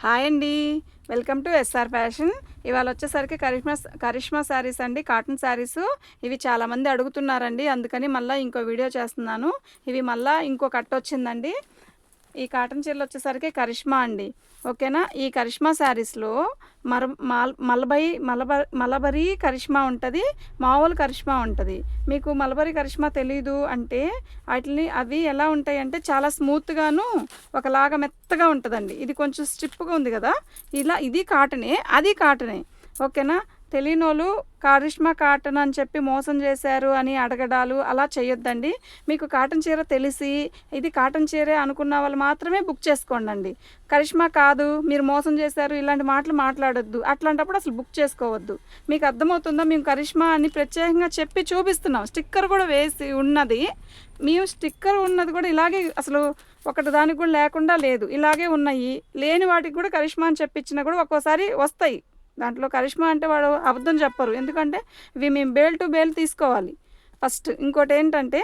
Hi అండి. Welcome to S R fashion. ఇవాళ వచ్చేసరికి కరిష్మా కరిష్మా శారీస్ అండి కాటన్ శారీస్. ఇవి చాలామంది అడుగుతున్నారండి అందుకని మళ్ళీ ఇంకో వీడియో చేస్తున్నాను. ఇవి మళ్ళీ ఇంకో కట్ వచ్చిందండి. ఈ కాటన్ చీరలు వచ్చేసరికి కరిష్మా అండి. ఓకేనా? ఈ కరిష్మా శారీస్లో మర మల్ మలబై మలబ మలబరీ కరిష్మా ఉంటుంది మామూలు కరిష్మా ఉంటుంది. మీకు మలబరీ కరిష్మా తెలీదు అంటే వాటిని అవి ఎలా ఉంటాయి అంటే చాలా స్మూత్గాను ఒకలాగా మెత్తగా ఉంటుందండి. ఇది కొంచెం స్ట్రిప్గా ఉంది కదా? ఇలా ఇది కాటనే అది కాటనే. ఓకేనా? తెలియనోళ్ళు కారిష్మా కాటన్ అని చెప్పి మోసం చేశారు అని అడగడాలు అలా చేయొద్దండి. మీకు కాటన్ చీర తెలిసి ఇది కాటన్ చీరే అనుకున్న వాళ్ళు మాత్రమే బుక్ చేసుకోండి కరిష్మా కాదు మీరు మోసం చేశారు ఇలాంటి మాటలు మాట్లాడొద్దు. అట్లాంటప్పుడు అసలు బుక్ చేసుకోవద్దు. మీకు అర్థమవుతుందా? మేము కరిష్మా అని ప్రత్యేకంగా చెప్పి చూపిస్తున్నాం. స్టిక్కర్ కూడా వేసి ఉన్నది. మేము స్టిక్కర్ ఉన్నది కూడా ఇలాగే అసలు ఒకటి దానికి కూడా లేకుండా లేదు. ఇలాగే ఉన్నాయి. లేని వాటికి కూడా కరిష్మా అని చెప్పించినా కూడా ఒక్కోసారి వస్తాయి. దాంట్లో కరిష్మా అంటే వాడు అబద్ధం చెప్పరు. ఎందుకంటే ఇవి మేము బేల్ టు బేల్ తీసుకోవాలి. ఫస్ట్ ఇంకోటి ఏంటంటే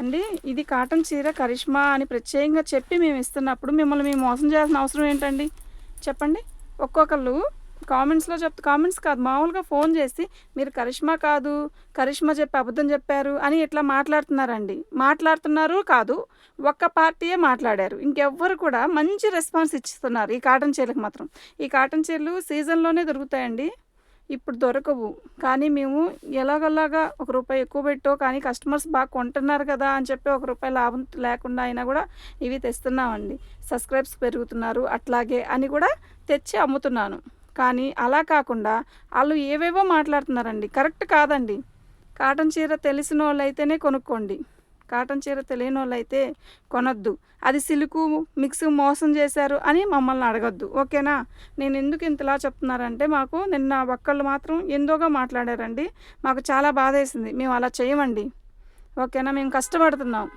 అండి ఇది కాటన్ చీర కరిష్మా అని ప్రత్యేకంగా చెప్పి మేము ఇస్తున్నప్పుడు మిమ్మల్ని మేము మోసం చేయాల్సిన అవసరం ఏంటండి? చెప్పండి. ఒక్కొక్కళ్ళు కామెంట్స్లో చెప్తే కామెంట్స్ కాదు మామూలుగా ఫోన్ చేసి మీరు కరిష్మా కాదు కరిష్మా చెప్పి అబద్ధం చెప్పారు అని ఇట్లా మాట్లాడుతున్నారండి. మాట్లాడుతున్నారు కాదు ఒక్క పార్టీయే మాట్లాడారు. ఇంకెవ్వరు కూడా మంచి రెస్పాన్స్ ఇస్తున్నారు ఈ కాటన్ చీరలకు మాత్రం. ఈ కాటన్ చీరలు సీజన్లోనే దొరుకుతాయండి. ఇప్పుడు దొరకవు. కానీ మేము ఎలాగలాగా ఒక రూపాయి ఎక్కువ పెట్టో కానీ కస్టమర్స్ బాగా కొంటున్నారు కదా అని చెప్పి ఒక రూపాయి లాభం లేకుండా అయినా కూడా ఇవి తెస్తున్నామండి. సబ్స్క్రైబ్స్ పెరుగుతున్నారు అట్లాగే అని కూడా తెచ్చి అమ్ముతున్నాను. కానీ అలా కాకుండా వాళ్ళు ఏవేవో మాట్లాడుతున్నారండి. కరెక్ట్ కాదండి. కాటన్ చీర తెలిసిన వాళ్ళు అయితేనే కొనుక్కోండి. కాటన్ చీర తెలియని వాళ్ళు అయితే కొనొద్దు. అది సిలుకు మిక్స్ మోసం చేశారు అని మమ్మల్ని అడగొద్దు. ఓకేనా? నేను ఎందుకు ఇంతలా చెప్తున్నారంటే మాకు నిన్న ఒక్కళ్ళు మాత్రం ఎందోగా మాట్లాడారండి. మాకు చాలా బాధ వేసింది మేము అలా చేయమండి. ఓకేనా? మేము కష్టపడుతున్నాం.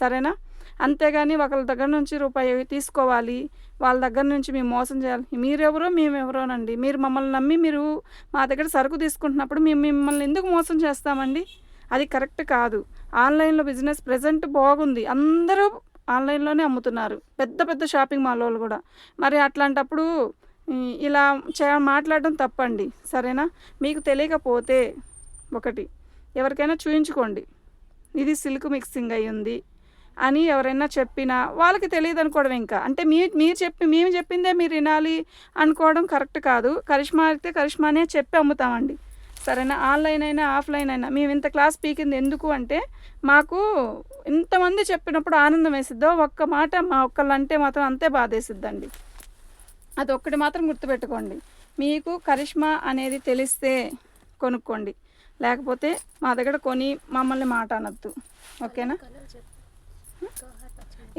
సరేనా? అంతేగాని ఒకళ్ళ దగ్గర నుంచి రూపాయి తీసుకోవాలి. వాళ్ళ దగ్గర నుంచి మేము మోసం చేయాలి. మీరెవరో మేమెవరోనండి. మీరు మమ్మల్ని నమ్మి మీరు మా దగ్గర సరుకు తీసుకుంటున్నప్పుడు మేము మిమ్మల్ని ఎందుకు మోసం చేస్తామండి? అది కరెక్ట్ కాదు. ఆన్లైన్లో బిజినెస్ ప్రజెంట్ బాగుంది. అందరూ ఆన్లైన్లోనే అమ్ముతున్నారు. పెద్ద పెద్ద షాపింగ్ మాల్ వాళ్ళు కూడా. మరి అట్లాంటప్పుడు ఇలా చే మాట్లాడడం తప్పండి. సరేనా? మీకు తెలియకపోతే ఒకటి ఎవరికైనా చూయించుకోండి. ఇది సిల్క్ మిక్సింగ్ అయి ఉంది అని ఎవరైనా చెప్పినా వాళ్ళకి తెలియదు అనుకోవడం ఇంకా. అంటే మీ మీరు చెప్పి మేము చెప్పిందే మీరు వినాలి అనుకోవడం కరెక్ట్ కాదు. కరిష్మా అయితే కరిష్మానే చెప్పి అమ్ముతామండి. సరేనా? ఆన్లైన్ అయినా ఆఫ్లైన్ అయినా. మేము ఇంత క్లాస్ పీకింది ఎందుకు అంటే మాకు ఇంతమంది చెప్పినప్పుడు ఆనందం వేసిద్దో? ఒక్క మాట మా ఒక్కళ్ళు అంటే మాత్రం అంతే బాధేసిద్దండి. అది ఒక్కటి మాత్రం గుర్తుపెట్టుకోండి. మీకు కరిష్మా అనేది తెలిస్తే కొనుక్కోండి. లేకపోతే మా దగ్గర కొని మమ్మల్ని మాట అనొద్దు. ఓకేనా?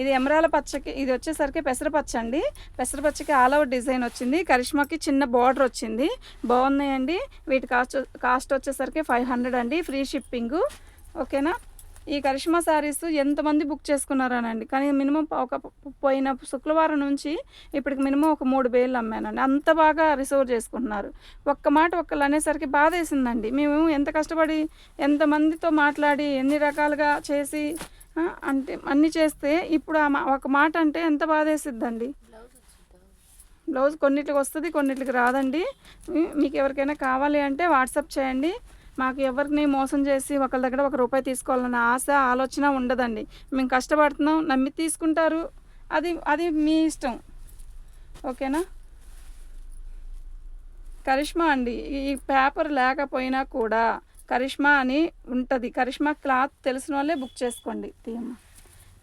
ఇది ఎమరాల పచ్చకి ఇది వచ్చేసరికి పెసరపచ్చ అండి. పెసరపచ్చకి ఆల్ అవుట్ డిజైన్ వచ్చింది. కరిష్మాకి చిన్న బార్డర్ వచ్చింది. బాగున్నాయండి. వీటి కాస్ట్ కాస్ట్ వచ్చేసరికి ఫైవ్ హండ్రెడ్ అండి. Free shipping. ఓకేనా? ఈ కరిష్మా శారీస్ ఎంతమంది బుక్ చేసుకున్నారనండి. కానీ మినిమం ఒక పోయిన శుక్రవారం నుంచి ఇప్పటికి మినిమం ఒక మూడు వేలు అమ్మానండి. అంత బాగా రిసర్వ్ చేసుకుంటున్నారు. ఒక్క మాట ఒక్కళ్ళు అనేసరికి బాధ వేసిందండి మేము ఎంత కష్టపడి ఎంతమందితో మాట్లాడి ఎన్ని రకాలుగా చేసి అంటే అన్నీ చేస్తే ఇప్పుడు ఆ మా- ఒక మాట అంటే ఎంత బాధ వేసిద్దండి బ్లౌజ్ కొన్నిటికి వస్తుంది కొన్నిటికి రాదండి. మీకు ఎవరికైనా కావాలి అంటే వాట్సాప్ చేయండి. మాకు ఎవరిని మోసం చేసి ఒకళ్ళ దగ్గర ఒక రూపాయి తీసుకోవాలన్న ఆశ ఆలోచన ఉండదండి. మేము కష్టపడుతున్నాం నమ్మి తీసుకుంటారు. అది అది మీ ఇష్టం. ఓకేనా? కరిష్మా అండి ఈ పేపర్ లేకపోయినా కూడా కరిష్మా అని ఉంటుంది. కరిష్మా క్లాత్ తెలిసిన వాళ్ళే బుక్ చేసుకోండి. తీయమ్మా.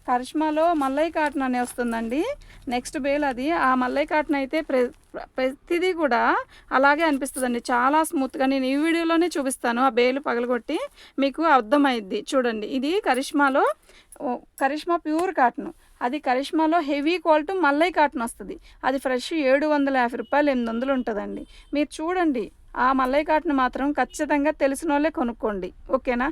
కరిష్మాలో మల్లై కాటన్ అని వస్తుందండి. నెక్స్ట్ బేల్ అది. ఆ మల్లై కాటన్ అయితే ప్ర ప్రతిదీ కూడా అలాగే అనిపిస్తుందండి. చాలా స్మూత్గా నేను ఈ వీడియోలోనే చూపిస్తాను. ఆ బేలు పగలగొట్టి మీకు అర్థమైద్ది. చూడండి. ఇది కరిష్మాలో కరిష్మా ప్యూర్ కాటన్. అది కరిష్మాలో హెవీ క్వాలిటీ మల్లై కాటన్ వస్తుంది. అది ఫ్రెష్ ఏడు వందల యాభై రూపాయలు ఎనిమిది వందలు ఉంటుందండి. మీరు చూడండి. ఆ మల్లై కాటన్ మాత్రం ఖచ్చితంగా తెలిసిన వాళ్ళే కొనుక్కోండి. ఓకేనా?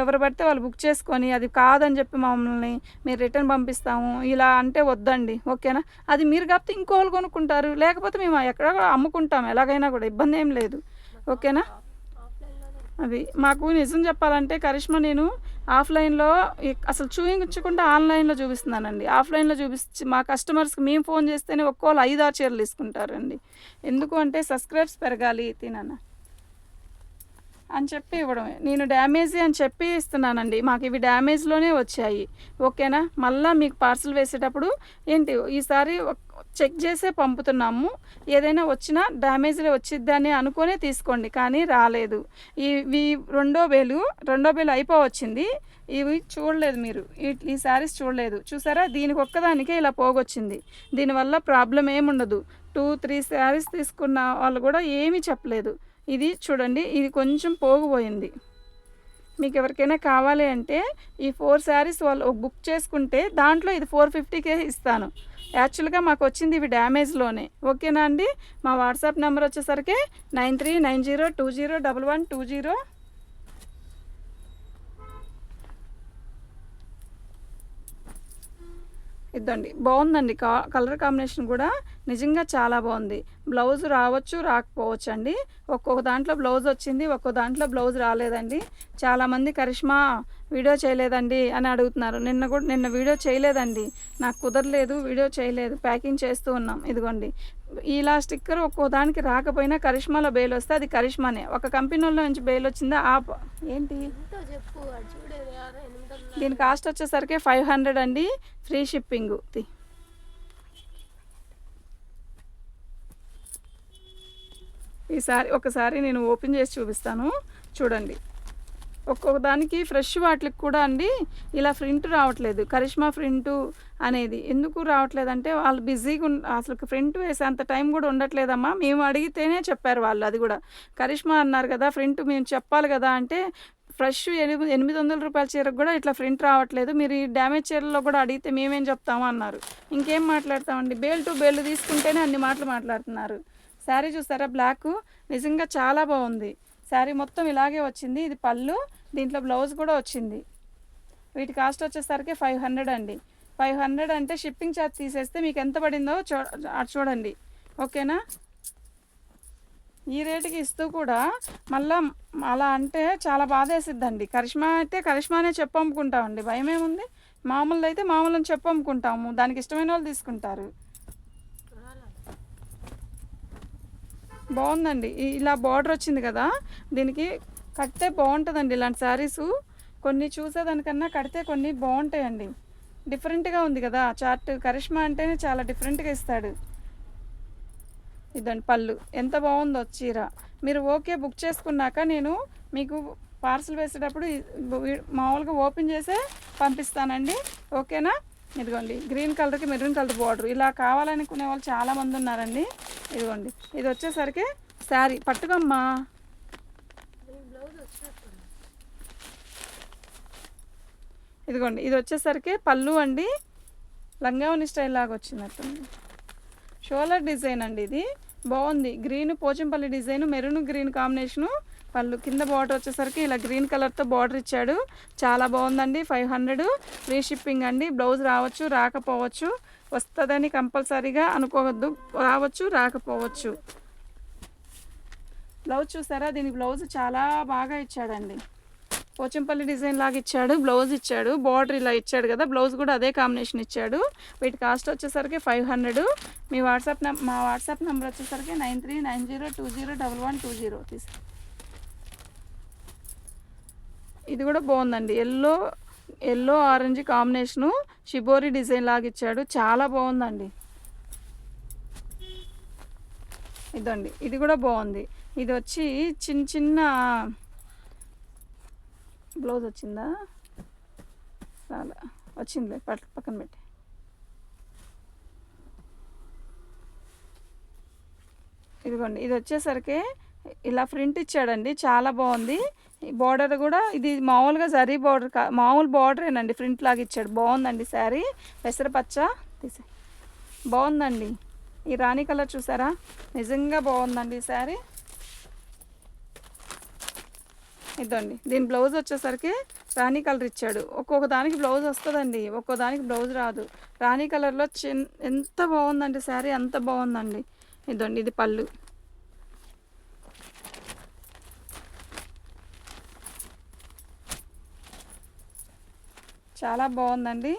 ఎవరు పడితే వాళ్ళు బుక్ చేసుకొని అది కాదని చెప్పి మమ్మల్ని మీరు రిటర్న్ పంపిస్తాము ఇలా అంటే వద్దండి. ఓకేనా? అది మీరు కాకపోతే ఇంకోళ్ళు కొనుక్కుంటారు. లేకపోతే మేము ఎక్కడ అమ్ముకుంటాం ఎలాగైనా కూడా ఇబ్బంది ఏం లేదు. ఓకేనా? అది మాకు నిజం చెప్పాలంటే కరిష్మా నేను ఆఫ్లైన్లో అసలు చూపించకుండా ఆన్లైన్లో చూపిస్తున్నానండి. ఆఫ్లైన్లో చూపించి మా కస్టమర్స్కి మేము ఫోన్ చేస్తేనే ఒక్కోళ్ళు ఐదు ఆరు చీరలు తీసుకుంటారండి. ఎందుకు అంటే సబ్స్క్రైబ్స్ పెరగాలి తినన్న అని చెప్పి ఇవ్వడమే. నేను డ్యామేజ్ అని చెప్పి ఇస్తున్నానండి. మాకు ఇవి డ్యామేజ్లోనే వచ్చాయి. ఓకేనా? మళ్ళీ మీకు పార్సల్ వేసేటప్పుడు ఏంటి? ఈసారి చెక్ చేసే పంపుతున్నాము. ఏదైనా వచ్చినా డ్యామేజ్లో వచ్చిద్దని అనుకునే తీసుకోండి కానీ రాలేదు. ఇవి రెండో వేలు రెండో వేలు అయిపోవచ్చింది. ఇవి చూడలేదు మీరు. ఈ ఈ శారీస్ చూడలేదు. చూసారా? దీనికి ఒక్కదానికే ఇలా పోగొచ్చింది. దీనివల్ల ప్రాబ్లం ఏముండదు. టూ త్రీ శారీస్ తీసుకున్న వాళ్ళు కూడా ఏమీ చెప్పలేదు. ఇది చూడండి ఇది కొంచెం పోగుపోయింది. మీకు ఎవరికైనా కావాలి అంటే ఈ ఫోర్ శారీస్ వాళ్ళు బుక్ చేసుకుంటే దాంట్లో ఇది ఫోర్ ఫిఫ్టీకే ఇస్తాను. యాక్చువల్గా మాకు వచ్చింది ఇవి డ్యామేజ్లోనే ఓకేనా అండి? మా వాట్సాప్ నెంబర్ వచ్చేసరికి nine three nine zero two zero double one two zero ఇద్దండి. బాగుందండి. కా కలర్ కాంబినేషన్ కూడా నిజంగా చాలా బాగుంది. బ్లౌజ్ రావచ్చు రాకపోవచ్చు అండి ఒక్కొక్క దాంట్లో బ్లౌజ్ వచ్చింది ఒక్కొక్క దాంట్లో బ్లౌజ్ రాలేదండి. చాలామంది కరిష్మా వీడియో చేయలేదండి అని అడుగుతున్నారు. నిన్న కూడా నిన్న వీడియో చేయలేదండి. నాకు కుదరలేదు వీడియో చేయలేదు. ప్యాకింగ్ చేస్తూ ఉన్నాం. ఇదిగోండి. ఇలా స్టిక్కర్ ఒక్కో దానికి రాకపోయినా కరిష్మాలో బెయిల్ వస్తే అది కరిష్మానే. ఒక కంపెనీలో నుంచి బెయిల్ వచ్చిందా ఆ ఏంటి? ఏంటి దీని కాస్ట్ వచ్చేసరికి ఫైవ్ హండ్రెడ్ అండి. Free shipping. ఈసారి ఒకసారి నేను ఓపెన్ చేసి చూపిస్తాను. చూడండి. ఒక్కొక్క దానికి ఫ్రెష్ వాటికి కూడా అండి ఇలా ప్రింట్ రావట్లేదు. కరిష్మా ప్రింట్ అనేది. ఎందుకు రావట్లేదంటే వాళ్ళు బిజీగా అసలు ప్రింట్ వేసేంత టైం కూడా ఉండట్లేదమ్మా. మేము అడిగితేనే చెప్పారు వాళ్ళు అది కూడా. కరిష్మా అన్నారు కదా ప్రింట్ మేము చెప్పాలి కదా అంటే ఫ్రెష్ ఎనిమిది ఎనిమిది వందల రూపాయల చీరకు కూడా ఇట్లా ప్రింట్ రావట్లేదు. మీరు ఈ డ్యామేజ్ చీరలో కూడా అడిగితే మేమేం చెప్తాము అన్నారు. ఇంకేం మాట్లాడతామండి? బేల్ టు బేల్ తీసుకుంటేనే అన్ని మాటలు మాట్లాడుతున్నారు. శారీ చూసారా బ్లాక్. నిజంగా చాలా బాగుంది. శారీ మొత్తం ఇలాగే వచ్చింది. ఇది పళ్ళు దీంట్లో బ్లౌజ్ కూడా వచ్చింది. వీటి కాస్ట్ వచ్చేసరికి ఫైవ్ హండ్రెడ్ అండి. ఫైవ్ హండ్రెడ్ అంటే షిప్పింగ్ ఛార్జ్ తీసేస్తే మీకు ఎంత పడిందో చూ చూడండి. ఓకేనా? ఈ రేటుకి ఇస్తూ కూడా మళ్ళా అలా అంటే చాలా బాధ వేసిద్దండి కరిష్మా అయితే కరిష్మానే చెప్పమ్ముకుంటామండి. భయం ఏముంది మామూలు అయితే మామూలు చెప్పమ్ముకుంటాము. దానికి ఇష్టమైన వాళ్ళు తీసుకుంటారు. బాగుందండి. ఇలా బార్డర్ వచ్చింది కదా దీనికి కడితే బాగుంటుందండి ఇలాంటి శారీస్. కొన్ని చూసేదానికన్నా కడితే కొన్ని బాగుంటాయండి. డిఫరెంట్గా ఉంది కదా చార్ట్. కరిష్మా అంటేనే చాలా డిఫరెంట్గా ఇస్తాడు. ఇదండి పళ్ళు. ఎంత బాగుందో చీర. మీరు ఓకే బుక్ చేసుకున్నాక నేను మీకు పార్సల్ వేసేటప్పుడు మామూలుగా ఓపెన్ చేసే పంపిస్తానండి. ఓకేనా? ఇదిగోండి. గ్రీన్ కలర్కి మెరూన్ కలర్ బార్డర్. ఇలా కావాలనుకునే వాళ్ళు చాలామంది ఉన్నారండి. ఇదిగోండి. ఇది వచ్చేసరికి శారీ. పట్టుకోమ్మా. ఇదిగోండి. ఇది వచ్చేసరికి పళ్ళు అండి. లంగావని స్టైల్ లాగా వచ్చినట్టుంది షోలర్ డిజైన్ అండి ఇది. బాగుంది. Green Pochampally design maroon green combination. పళ్ళు కింద బార్డర్ వచ్చేసరికి ఇలా గ్రీన్ కలర్తో బార్డర్ ఇచ్చాడు. చాలా బాగుందండి. Five hundred. ఫ్రీ షిప్పింగ్ అండి. బ్లౌజ్ రావచ్చు రాకపోవచ్చు. వస్తుందని కంపల్సరీగా అనుకోవద్దు. రావచ్చు రాకపోవచ్చు. బ్లౌజ్ చూసారా? దీని బ్లౌజ్ చాలా బాగా ఇచ్చాడండి. పోచంపల్లి డిజైన్ లాగా ఇచ్చాడు బ్లౌజ్ ఇచ్చాడు బార్డర్ ఇలా ఇచ్చాడు కదా బ్లౌజ్ కూడా అదే కాంబినేషన్ ఇచ్చాడు. వీటి కాస్ట్ వచ్చేసరికి ఫైవ్ హండ్రెడ్. మీ వాట్సాప్ మా వాట్సాప్ నెంబర్ వచ్చేసరికి nine three nine zero two zero double one two zero తీసి ఇది కూడా బాగుందండి. Yellow yellow orange combination shibori design లాగా ఇచ్చాడు. చాలా బాగుందండి. ఇదండి. ఇది కూడా బాగుంది. ఇది వచ్చి చిన్న చిన్న బ్లౌజ్ వచ్చిందా? చాలా వచ్చిందిలే పట్ పక్కన పెట్టి. ఇదిగోండి ఇది వచ్చేసరికి ఇలా ప్రింట్ ఇచ్చాడండి చాలా బాగుంది. ఈ బార్డర్ కూడా ఇది మామూలుగా జరీ బార్డర్ కా మామూలు బార్డరేనండి ప్రింట్ లాగా ఇచ్చాడు. బాగుందండి శారీ. పెసరపచ్చ తీసే బాగుందండి. ఈ రాణి కలర్ చూసారా? నిజంగా బాగుందండి ఈ శారీ. ఇదండి. దీని బ్లౌజ్ వచ్చేసరికి రాణి కలర్ ఇచ్చాడు. ఒక్కొక్క దానికి బ్లౌజ్ వస్తుందండి. ఒక్కొక్క దానికి బ్లౌజ్ రాదు. రాణి కలర్లో చిన్ ఎంత బాగుందండి శారీ ఎంత బాగుందండి. ఇదండి ఇది పళ్ళు. చాలా బాగుందండి.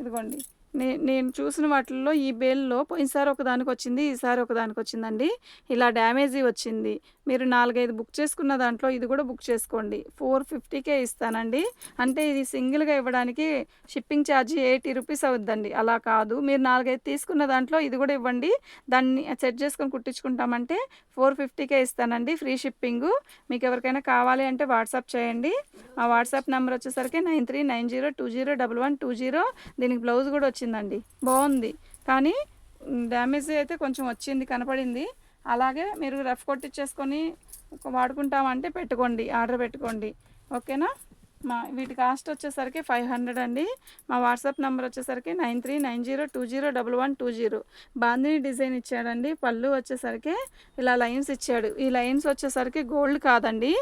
ఇదిగోండి. నేను చూసిన వాటిల్లో ఈ బేల్లో పోయినసారి ఒకదానికి వచ్చింది ఈసారి ఒకదానికి వచ్చిందండి ఇలా డ్యామేజీ వచ్చింది. మీరు నాలుగైదు బుక్ చేసుకున్న దాంట్లో ఇది కూడా బుక్ చేసుకోండి. ఫోర్ ఫిఫ్టీకే ఇస్తానండి. అంటే ఇది సింగిల్గా ఇవ్వడానికి షిప్పింగ్ ఛార్జీ ఎయిటీ రూపీస్ అవుద్దండి. అలా కాదు. మీరు నాలుగైదు తీసుకున్న దాంట్లో ఇది కూడా ఇవ్వండి. దాన్ని సెట్ చేసుకొని కుట్టించుకుంటామంటే ఫోర్ ఫిఫ్టీకే ఇస్తానండి ఫ్రీ షిప్పింగ్. మీకు ఎవరికైనా కావాలి అంటే వాట్సాప్ చేయండి. మా వాట్సాప్ నెంబర్ వచ్చేసరికి nine three nine zero two zero double one two zero. దీనికి బ్లౌజ్ కూడా వచ్చింది వచ్చిందండి బాగుంది. కానీ డ్యామేజ్ అయితే కొంచెం వచ్చింది కనపడింది. అలాగే మీరు రఫ్ కొట్టించేసుకొని వాడుకుంటామంటే పెట్టుకోండి ఆర్డర్ పెట్టుకోండి. ఓకేనా? మా వీటి కాస్ట్ వచ్చేసరికి ఫైవ్ హండ్రెడ్ అండి. మా వాట్సాప్ నెంబర్ వచ్చేసరికి nine three nine zero two zero double one two zero. Bandhani design ఇచ్చాడండి. పళ్ళు వచ్చేసరికి ఇలా లైన్స్ ఇచ్చాడు. ఈ లైన్స్ వచ్చేసరికి గోల్డ్ కాదండి.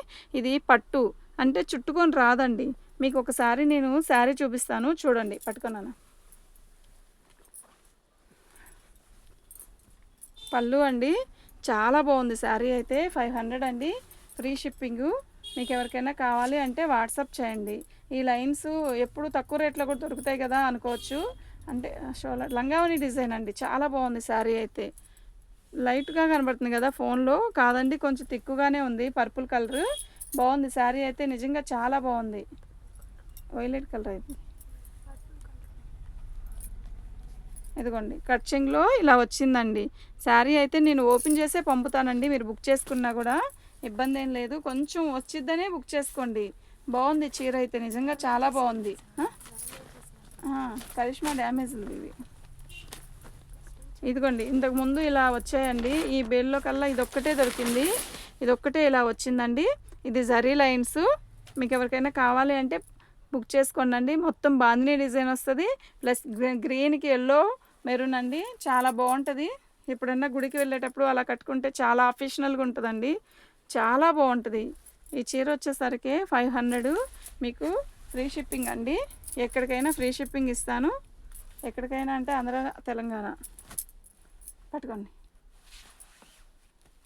ఇది పట్టు. అంటే చుట్టుకొని రాదండి. మీకు ఒకసారి నేను శారీ చూపిస్తాను. చూడండి పట్టుకున్నాను? పళ్ళు అండి. చాలా బాగుంది శారీ అయితే. ఫైవ్ హండ్రెడ్ అండి. Free shipping. మీకు ఎవరికైనా కావాలి అంటే వాట్సాప్ చేయండి. ఈ లైన్స్ ఎప్పుడు తక్కువ రేట్లో కూడా దొరుకుతాయి కదా అనుకోవచ్చు. అంటే షోలర్ లంగావని డిజైన్ అండి. చాలా బాగుంది శారీ అయితే. లైట్గా కనబడుతుంది కదా ఫోన్లో. కాదండి కొంచెం తిక్కుగానే ఉంది. Purple colour. బాగుంది శారీ అయితే. నిజంగా చాలా బాగుంది. వైలెట్ కలర్ అయితే. ఇదిగోండి కట్చింగ్లో ఇలా వచ్చిందండి. శారీ అయితే నేను ఓపెన్ చేసే పంపుతానండి మీరు బుక్ చేసుకున్నా కూడా ఇబ్బంది ఏం లేదు. కొంచెం వచ్చిద్దనే బుక్ చేసుకోండి. బాగుంది చీర అయితే నిజంగా చాలా బాగుంది. కరిష్మా డ్యామేజ్ ఉంది ఇవి. ఇదిగోండి ఇంతకు ముందు ఇలా వచ్చాయండి. ఈ బేల్లో కల్లా ఇది ఒక్కటే దొరికింది. ఇది ఒక్కటే ఇలా వచ్చిందండి. ఇది జరీ లైన్స్. మీకు ఎవరికైనా కావాలి అంటే బుక్ చేసుకోండి అండి మొత్తం బాందినీ డిజైన్ వస్తుంది. ప్లస్ గ్రీన్కి ఎల్లో మెరూన్ అండి. చాలా బాగుంటుంది ఎప్పుడన్నా గుడికి వెళ్ళేటప్పుడు అలా కట్టుకుంటే చాలా అఫీషనల్గా ఉంటుందండి. చాలా బాగుంటుంది ఈ చీర వచ్చేసరికి ఫైవ్ హండ్రెడ్. మీకు ఫ్రీ షిప్పింగ్ అండి. ఎక్కడికైనా ఫ్రీ షిప్పింగ్ ఇస్తాను. ఎక్కడికైనా అంటే ఆంధ్ర తెలంగాణ. పట్టుకోండి.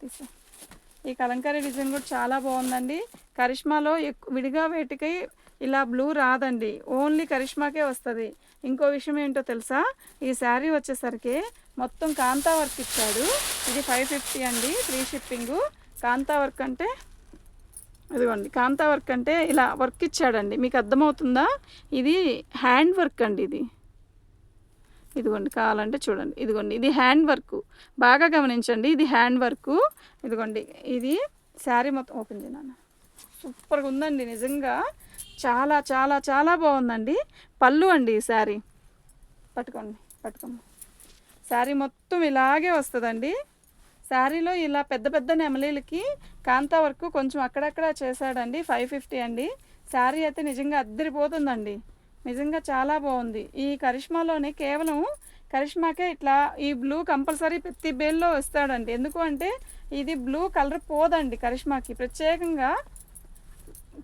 తీసా ఈ కలంకారీ డిజైన్ కూడా చాలా బాగుందండి కరిష్మాలో ఎక్కువ విడిగా వేటికి ఇలా బ్లూ రాదండి. ఓన్లీ కరిష్మాకే వస్తుంది. ఇంకో విషయం ఏంటో తెలుసా? ఈ శారీ వచ్చేసరికి మొత్తం కాంతా వర్క్ ఇచ్చాడు. ఇది ఫైవ్ ఫిఫ్టీ అండి ఫ్రీ షిప్పింగు కాంతా వర్క్ అంటే ఇదిగోండి కాంతా వర్క్ అంటే ఇలా వర్క్ ఇచ్చాడండి. మీకు అర్థమవుతుందా? ఇది హ్యాండ్ వర్క్ అండి ఇది. ఇదిగోండి కావాలంటే చూడండి. ఇదిగోండి ఇది హ్యాండ్ వర్క్ బాగా గమనించండి ఇది హ్యాండ్ వర్క్ ఇదిగోండి ఇది శారీ మొత్తం ఓపెన్ చేయను సూపర్గా ఉందండి నిజంగా. చాలా చాలా చాలా బాగుందండి. పళ్ళు అండి ఈ శారీ. పట్టుకోండి పట్టుకోండి. శారీ మొత్తం ఇలాగే వస్తుందండి. శారీలో ఇలా పెద్ద పెద్ద నెమలీలకి కాంతా వరకు కొంచెం అక్కడక్కడ చేశాడండి. ఫైవ్ ఫిఫ్టీ అండి. శారీ అయితే నిజంగా అద్దరిపోతుందండి. నిజంగా చాలా బాగుంది. ఈ కరిష్మాలోనే కేవలం కరిష్మాకే ఇట్లా ఈ బ్లూ కంపల్సరీ ప్రతి బేల్లో వస్తాడండి ఎందుకు అంటే ఇది బ్లూ కలర్ పోదండి కరిష్మాకి. ప్రత్యేకంగా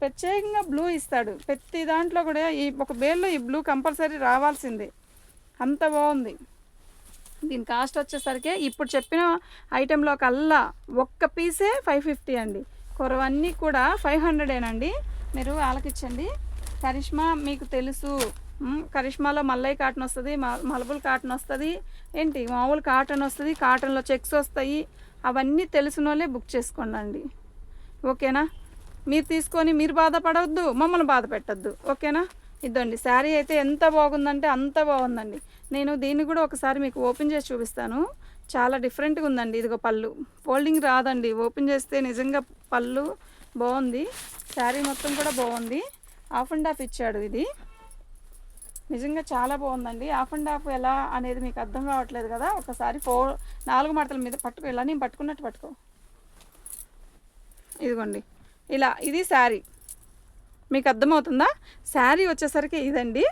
ప్రత్యేకంగా బ్లూ ఇస్తాడు. ప్రతి దాంట్లో కూడా ఈ ఒక బేల్లో ఈ బ్లూ కంపల్సరీ రావాల్సిందే. అంత బాగుంది. దీని కాస్ట్ వచ్చేసరికి ఇప్పుడు చెప్పిన ఐటెంలో కల్లా ఒక్క పీసే ఫైవ్ ఫిఫ్టీ అండి. కొరవన్నీ కూడా ఫైవ్ హండ్రెడేనండి మీరు ఆలకిచ్చండి కరిష్మా మీకు తెలుసు. కరిష్మాలో మల్లై కాటన్ వస్తుంది మలబుల్ కాటన్ వస్తుంది. ఏంటి? మామూలు కాటన్ వస్తుంది కాటన్లో చెక్స్ వస్తాయి. అవన్నీ తెలిసిన వాళ్ళే బుక్ చేసుకోండి ఓకేనా? మీరు తీసుకొని మీరు బాధపడవద్దు మమ్మల్ని బాధ పెట్టద్దు. ఓకేనా? ఇద్దండి శారీ అయితే ఎంత బాగుందంటే అంత బాగుందండి. నేను దీన్ని కూడా ఒకసారి మీకు ఓపెన్ చేసి చూపిస్తాను. చాలా డిఫరెంట్గా ఉందండి ఇదిగో పళ్ళు. ఫోల్డింగ్ రాదండి ఓపెన్ చేస్తే నిజంగా పళ్ళు బాగుంది. శారీ మొత్తం కూడా బాగుంది. హాఫ్ అండ్ హాఫ్ ఇచ్చాడు ఇది. నిజంగా చాలా బాగుందండి. హాఫ్ అండ్ హాఫ్ ఎలా అనేది మీకు అర్థం కావట్లేదు కదా? ఒకసారి ఫో నాలుగు మడతల మీద పట్టుకో ఇలా నేను పట్టుకున్నట్టు పట్టుకో. ఇదిగోండి. ఇలా ఇది శారీ. మీకు అర్థమవుతుందా? శారీ వచ్చేసరికి ఇదండి.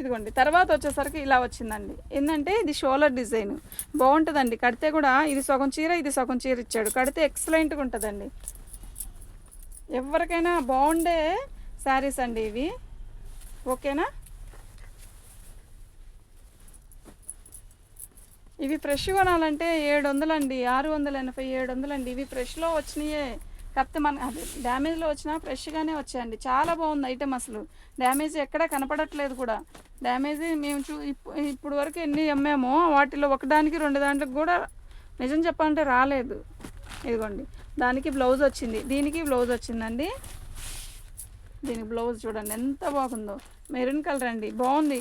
ఇదిగోండి తర్వాత వచ్చేసరికి ఇలా వచ్చిందండి. ఏంటంటే ఇది షోలర్ డిజైన్. బాగుంటుందండి. కడితే కూడా ఇది సగం చీర ఇది సగం చీర ఇచ్చాడు. కడితే ఎక్సలెంట్గా ఉంటుందండి. ఎవరికైనా బాగుండే శారీస్ అండి ఇవి. ఓకేనా? ఇవి ఫ్రెష్ కొనాలంటే ఏడు వందలండి ఆరు వందల ఎనభై ఏడు వందలండి ఇవి ఫ్రెష్లో వచ్చినాయే. కాకపోతే మన అది డ్యామేజ్లో వచ్చినా ఫ్రెష్గానే వచ్చాయండి. చాలా బాగుంది ఐటెం అసలు. డ్యామేజ్ ఎక్కడ కనపడట్లేదు కూడా. డ్యామేజ్ మేము చూ ఇప్పుడు వరకు ఎన్ని అమ్మామో వాటిలో ఒకదానికి రెండు దాంట్లకు కూడా నిజం చెప్పాలంటే రాలేదు. ఇదిగోండి. దానికి బ్లౌజ్ వచ్చింది. దీనికి బ్లౌజ్ వచ్చిందండి. దీనికి బ్లౌజ్ చూడండి ఎంత బాగుందో. మెరూన్ కలర్ అండి. బాగుంది.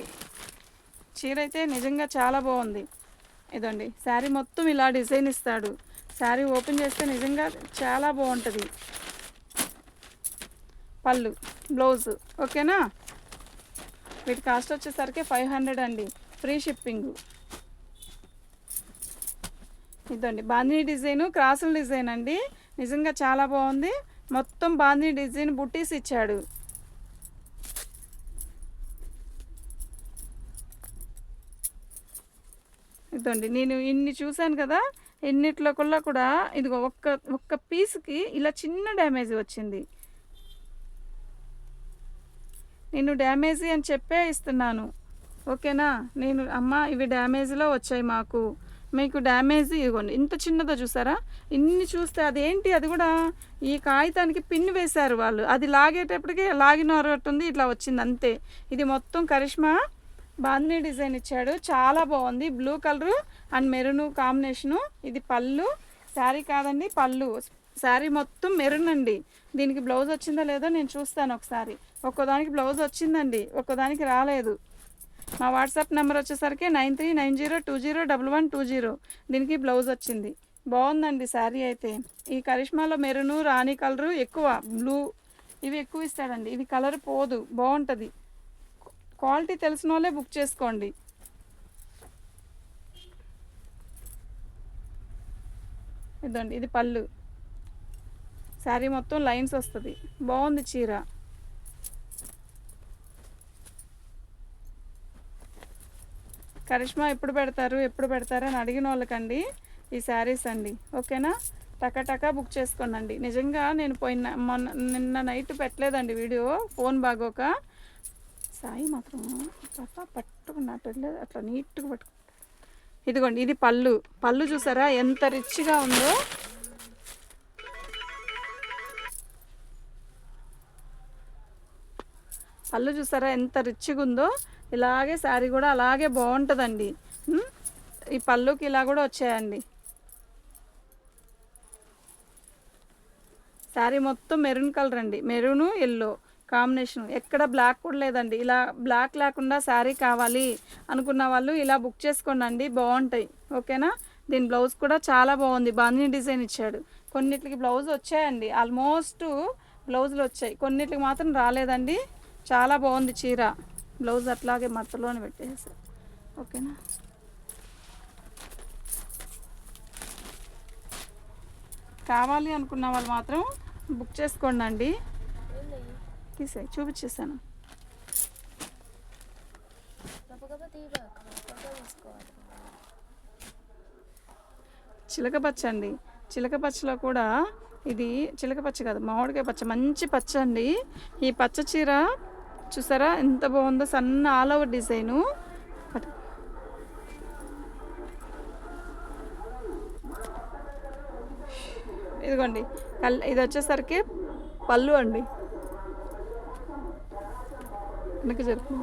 చీర అయితే నిజంగా చాలా బాగుంది. ఇదండి. శారీ మొత్తం ఇలా డిజైన్ ఇస్తాడు. శారీ ఓపెన్ చేస్తే నిజంగా చాలా బాగుంటుంది. పళ్ళు బ్లౌజ్ ఓకేనా? వీటి కాస్ట్ వచ్చేసరికి ఫైవ్ హండ్రెడ్ అండి. Free shipping. ఇదండి. బాందిని డిజైన్ క్రాసుల డిజైన్ అండి. నిజంగా చాలా బాగుంది. మొత్తం బాందిని డిజైన్ బుట్టీస్ ఇచ్చాడు. ఇదండి నేను ఇన్ని చూశాను కదా ఇన్నిట్లో కూడా ఇదిగో ఒక్క ఒక్క పీస్కి ఇలా చిన్న డ్యామేజ్ వచ్చింది. నేను డ్యామేజీ అని చెప్పే ఇస్తున్నాను. ఓకేనా? నేను అమ్మ ఇవి డ్యామేజ్లో వచ్చాయి మాకు. మీకు డ్యామేజ్ ఇదిగోండి ఇంత చిన్నదో చూసారా? ఇన్ని చూస్తే అదేంటి? అది కూడా ఈ కాగితానికి పిన్ వేశారు వాళ్ళు. అది లాగేటప్పటికి లాగినట్టుంది ఇట్లా వచ్చింది అంతే. ఇది మొత్తం కరిష్మా బాందిని డిజైన్ ఇచ్చాడు. చాలా బాగుంది. Blue colour and maroon combination. ఇది పళ్ళు. శారీ కాదండి పళ్ళు. శారీ మొత్తం మెరూన్ అండి. దీనికి బ్లౌజ్ వచ్చిందో లేదో నేను చూస్తాను ఒకసారి. ఒక్కోదానికి బ్లౌజ్ వచ్చిందండి. ఒక్కోదానికి రాలేదు. మా వాట్సాప్ నెంబర్ వచ్చేసరికి nine three nine zero two zero double one two zero. దీనికి బ్లౌజ్ వచ్చింది. బాగుందండి శారీ అయితే. ఈ కరిష్మాలో మెరూను రాణి కలరు ఎక్కువ. బ్లూ. ఇవి ఎక్కువ ఇస్తాడండి. ఇవి కలర్ పోదు. బాగుంటుంది. క్వాలిటీ తెలిసిన వాళ్ళే బుక్ చేసుకోండి. ఇదండి ఇది పళ్ళు. శారీ మొత్తం లైన్స్ వస్తుంది. బాగుంది చీర. కరిష్మా ఎప్పుడు పెడతారు ఎప్పుడు పెడతారు అని అడిగిన వాళ్ళకండి ఈ శారీస్ అండి. ఓకేనా? టకా టకా బుక్ చేసుకోండి నిజంగా నేను పోయిన మొన్న నిన్న నైట్ పెట్టలేదండి వీడియో ఫోన్ బాగోక. సాయి మాత్రం పాప పట్టుకున్నట్టు అట్లా నీట్గా పట్టుకు. ఇదిగోండి ఇది పళ్ళు. పళ్ళు చూసారా? ఎంత రిచ్గా ఉందో. పళ్ళు చూసారా? ఎంత రిచ్గా ఉందో. ఇలాగే శారీ కూడా అలాగే బాగుంటుందండి. ఈ పళ్ళుకి ఇలా కూడా వచ్చాయండి. శారీ మొత్తం మెరూన్ కలర్ అండి. Maroon yellow. కాంబినేషన్. ఎక్కడ బ్లాక్ కూడా లేదండి. ఇలా బ్లాక్ లేకుండా శారీ కావాలి అనుకున్న వాళ్ళు ఇలా బుక్ చేసుకోండి బాగుంటాయి. ఓకేనా? దీని బ్లౌజ్ కూడా చాలా బాగుంది. బాందిని డిజైన్ ఇచ్చాడు. కొన్నిటికి బ్లౌజ్ వచ్చాయండి. ఆల్మోస్ట్ బ్లౌజులు వచ్చాయి. కొన్నిటికి మాత్రం రాలేదండి. చాలా బాగుంది చీర. బ్లౌజ్ అట్లాగే మత్తలోనే పెట్టేసారు ఓకేనా? కావాలి అనుకున్న వాళ్ళు మాత్రం బుక్ చేసుకోండి అండి తీసాయి చూపించేసాను. చిలక పచ్చ అండి. చిలక పచ్చలో కూడా ఇది చిలక పచ్చ కాదు మామిడికాయ పచ్చ మంచి పచ్చ అండి. ఈ పచ్చ చీర చూసారా? ఎంత బాగుందో సన్న ఆల్ ఓవర్ డిజైను. ఇదిగోండి ఇది వచ్చేసరికి పళ్ళు అండి. వెనక్కి జరుపు.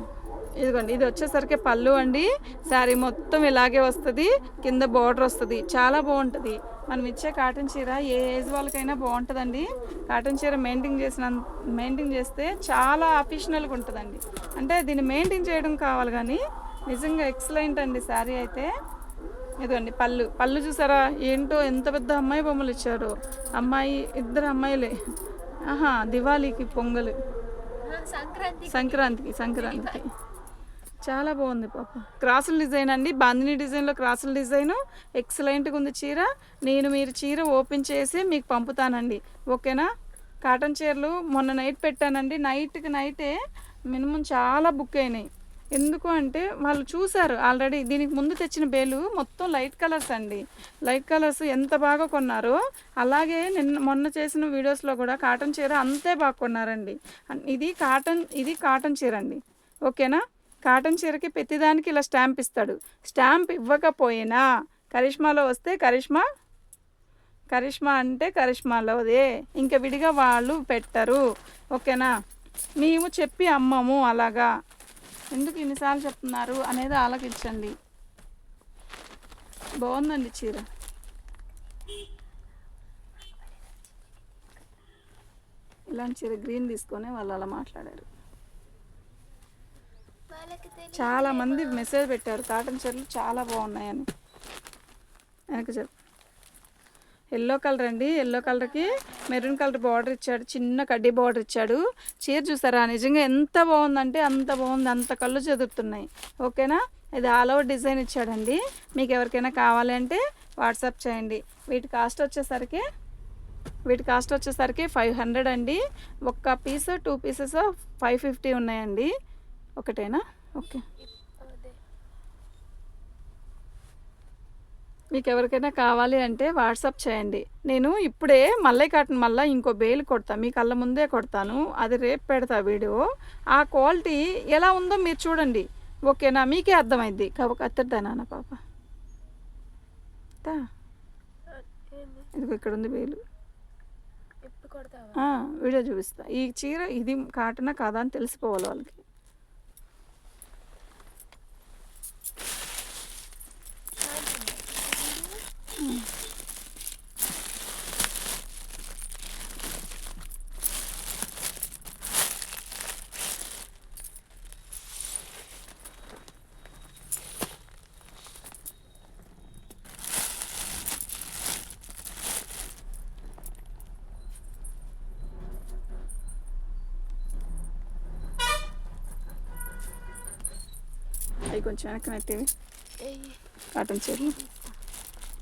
ఇదిగోండి ఇది వచ్చేసరికి పళ్ళు అండి. శారీ మొత్తం ఇలాగే వస్తుంది. కింద బార్డర్ వస్తుంది. చాలా బాగుంటుంది. మనం ఇచ్చే కాటన్ చీర ఏ ఏజ్ వాళ్ళకైనా బాగుంటుందండి. కాటన్ చీర మెయింటైన్ చేసిన మెయింటైన్ చేస్తే చాలా అఫిషనల్గా ఉంటుందండి. అంటే దీన్ని మెయింటైన్ చేయడం కావాలి కానీ నిజంగా ఎక్సలెంట్ అండి శారీ అయితే. ఇదిగోండి పళ్ళు. పళ్ళు చూసారా? ఏంటో ఎంత పెద్ద అమ్మాయి బొమ్మలు ఇచ్చారు. అమ్మాయి ఇద్దరు అమ్మాయిలే. ఆహా దివాళీకి పొంగలు. సంక్రాంతికి. సంక్రాంతికి. చాలా బాగుంది పాప. క్రాసుల డిజైన్ అండి. బాందిని డిజైన్లో క్రాసుల డిజైన్. ఎక్సలెంట్గా ఉంది చీర. నేను మీరు చీర ఓపెన్ చేసి మీకు పంపుతానండి. ఓకేనా? కాటన్ చీరలు మొన్న నైట్ పెట్టానండి. నైట్కి నైటే మినిమం చాలా బుక్ అయినాయి. ఎందుకు అంటే వాళ్ళు చూసారు ఆల్రెడీ దీనికి ముందు తెచ్చిన బేలు మొత్తం లైట్ కలర్స్ అండి. లైట్ కలర్స్ ఎంత బాగా కొన్నారో అలాగే నిన్న మొన్న చేసిన వీడియోస్లో కూడా కాటన్ చీర అంతే బాగా కొన్నారండి. ఇది కాటన్ ఇది కాటన్ చీర అండి ఓకేనా? కాటన్ చీరకి ప్రతిదానికి ఇలా స్టాంప్ ఇస్తాడు. స్టాంప్ ఇవ్వకపోయినా కరిష్మాలో వస్తే కరిష్మా? కరిష్మా అంటే కరిష్మాలోదే. ఇంకా విడిగా వాళ్ళు పెట్టరు. ఓకేనా? మేము చెప్పి అమ్మము అలాగా. ఎందుకు ఇన్నిసార్లు చెప్తున్నారు అనేది ఆలోచించండి. బాగుందండి చీర. ఇలాంటి చీర గ్రీన్ తీసుకొని వాళ్ళు అలా మాట్లాడారు. చాలా మంది మెసేజ్ పెట్టారు కాటన్ చీరలు చాలా బాగున్నాయని. వెనక చెప్పు. ఎల్లో కలర్ అండి. ఎల్లో కలర్కి మెరూన్ కలర్ బార్డర్ ఇచ్చాడు. చిన్న కడ్డీ బార్డర్ ఇచ్చాడు. చీర చూసారా? నిజంగా ఎంత బాగుందంటే అంత బాగుంది. అంత కళ్ళు చెదురుతున్నాయి. ఓకేనా? ఇది ఆల్ ఓవర్ డిజైన్ ఇచ్చాడండి. మీకు ఎవరికైనా కావాలి అంటే వాట్సాప్ చేయండి. వీటి కాస్ట్ వచ్చేసరికి వీటి కాస్ట్ వచ్చేసరికి ఫైవ్ హండ్రెడ్ అండి. ఒక్క piece two pieces five fifty ఉన్నాయండి. ఒకటేనా? ఓకే అదే మీకు ఎవరికైనా కావాలి అంటే వాట్సాప్ చేయండి. నేను ఇప్పుడే మల్లై కాటన్ మళ్ళీ ఇంకో బేలు కొడతా. మీ కళ్ళ ముందే కొడతాను. అది రేపు పెడతా వీడియో. ఆ క్వాలిటీ ఎలా ఉందో మీరు చూడండి. ఓకేనా? మీకే అర్థమైంది. కాబట్టి కత్తెడతా నాన్న పాప? ఇదిగో ఇక్కడ ఉంది బేలు. వీడియో చూపిస్తా. ఈ చీర ఇది కాటనా కాదా అని తెలిసిపోవాలి వాళ్ళకి. అవి కొంచెం వెనక్కి నెట్టేవి ఏయ్, కాటన్ చీరలు?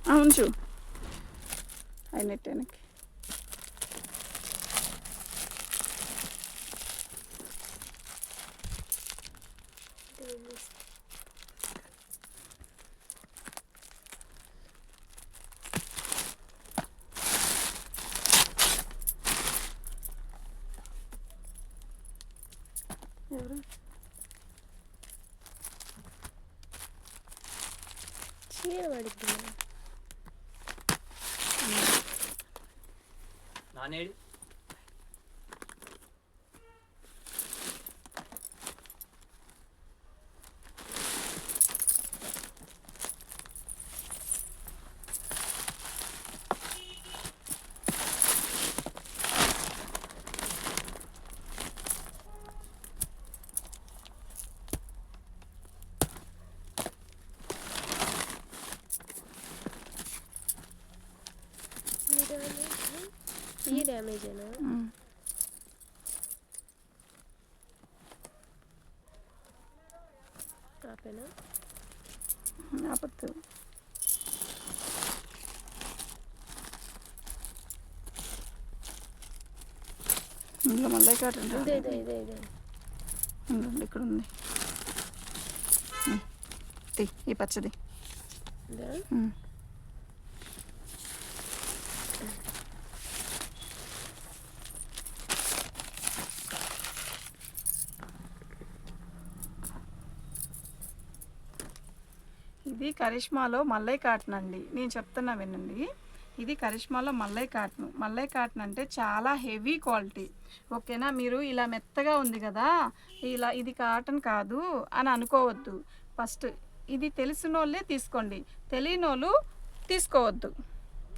ఆ, ఉంచు. అవి నెట్ వెనక్కి ఇది ఉంది. ఎవరు చీర పడుతుంది నానేడు ఈ డ్యామేజ్ ఉమ్. ఆపేనా? ఆపత్తు ఇందులో మళ్ళీ ఉండండి, ఇక్కడ ఉంది. ఈ పచ్చది ఇదా ఉమ్. ఇది కరిష్మాలో మల్లై కాటన్ అండి. నేను చెప్తున్నా వినండి. ఇది కరిష్మాలో మల్లై కాటన్. మల్లై కాటన్ అంటే చాలా హెవీ క్వాలిటీ. ఓకేనా? మీరు ఇలా మెత్తగా ఉంది కదా ఇలా ఇది కాటన్ కాదు అని అనుకోవద్దు. ఫస్ట్ ఇది తెలిసిన వాళ్ళే తీసుకోండి. తెలియని వాళ్ళు తీసుకోవద్దు.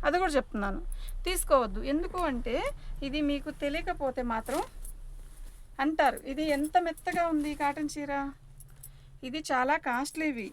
అది కూడా చెప్తున్నాను. తీసుకోవద్దు. ఎందుకు అంటే ఇది మీకు తెలియకపోతే మాత్రం అంటారు ఇది ఎంత మెత్తగా ఉంది ఈ కాటన్ చీర? ఇది చాలా కాస్ట్లీవి.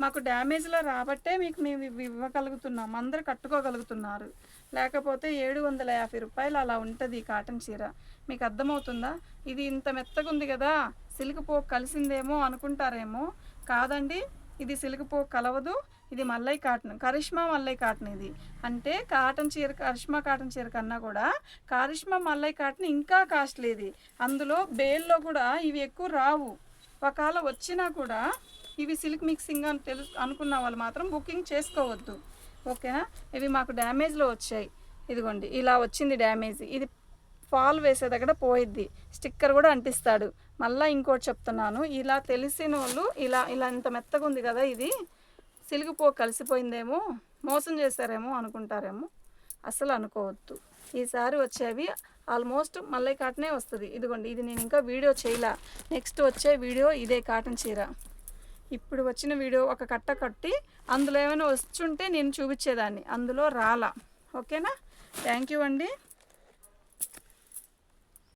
మాకు డ్యామేజ్లో రాబట్టే మీకు మేము ఇవి ఇవ్వగలుగుతున్నాం. అందరు కట్టుకోగలుగుతున్నారు. లేకపోతే ఏడు వందల యాభై రూపాయలు అలా ఉంటుంది ఈ కాటన్ చీర. మీకు అర్థమవుతుందా? ఇది ఇంత మెత్తగా ఉంది కదా సిల్క్ కలిసిందేమో అనుకుంటారేమో. కాదండి ఇది సిల్క్ కలవదు ఇది మల్లై కాటన్ కరిష్మా మల్లై కాటన్ ఇది. అంటే కాటన్ చీర కరిష్మా కాటన్ చీర కన్నా కూడా కరిష్మా మల్లై కాటన్ ఇంకా కాస్ట్లీ ఇది. అందులో బేల్లో కూడా ఇవి ఎక్కువ రావు. ఒకవేళ వచ్చినా కూడా ఇవి సిల్క్ మిక్సింగ్ అని తెలుసు అనుకున్న వాళ్ళు మాత్రం బుకింగ్ చేసుకోవద్దు. ఓకేనా? ఇవి మాకు డ్యామేజ్లో వచ్చాయి. ఇదిగోండి ఇలా వచ్చింది డ్యామేజ్. ఇది ఫాల్ వేసే దగ్గర పోయిద్ది. స్టిక్కర్ కూడా అంటిస్తాడు. మళ్ళీ ఇంకోటి చెప్తున్నాను. ఇలా తెలిసిన వాళ్ళు ఇలా ఇలా ఇంత మెత్తగా ఉంది కదా ఇది. సిల్క్ పో కలిసిపోయిందేమో మోసం చేశారేమో అనుకుంటారేమో. అసలు అనుకోవద్దు. ఈసారి వచ్చేవి ఆల్మోస్ట్ మల్లై కాటనే వస్తుంది. ఇదిగోండి ఇది నేను ఇంకా వీడియో చేయలా. నెక్స్ట్ వచ్చే వీడియో ఇదే కాటన్ చీర. ఇప్పుడు వచ్చిన వీడియో ఒక కట్ట కట్టి అందులో ఏమైనా వచ్చుంటే నేను చూపించేదాన్ని. అందులో రాలా. ఓకేనా? థ్యాంక్ యూ అండి.